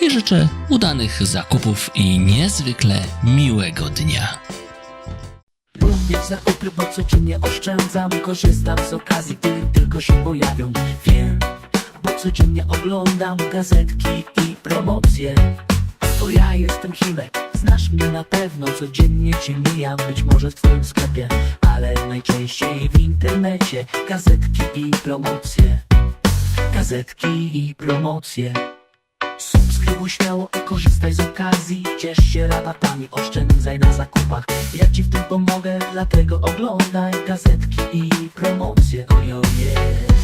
i życzę udanych zakupów i niezwykle miłego dnia. Również zakupy, bo codziennie oszczędzam Korzystam z okazji, gdy tylko się pojawią. Wiem, bo codziennie oglądam gazetki i promocje. To ja jestem Himek, znasz mnie na pewno Codziennie cię mijam, być może w twoim sklepie Ale najczęściej w internecie. Gazetki i promocje. Gazetki i promocje Subskrybuj śmiało i korzystaj z okazji. Ciesz się rabatami, oszczędzaj na zakupach. Ja ci w tym pomogę, dlatego oglądaj gazetki i promocje. Ojoje Gazetki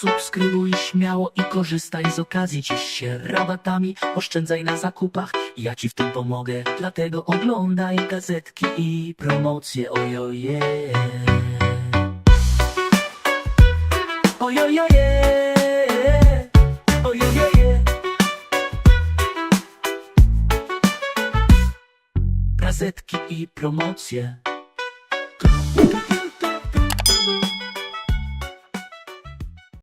Subskrybuj śmiało i korzystaj z okazji. Ciesz się rabatami, oszczędzaj na zakupach. Ja ci w tym pomogę, dlatego oglądaj gazetki i promocje. Ojoje. Ojojoje Ojojoje Gazetki i promocje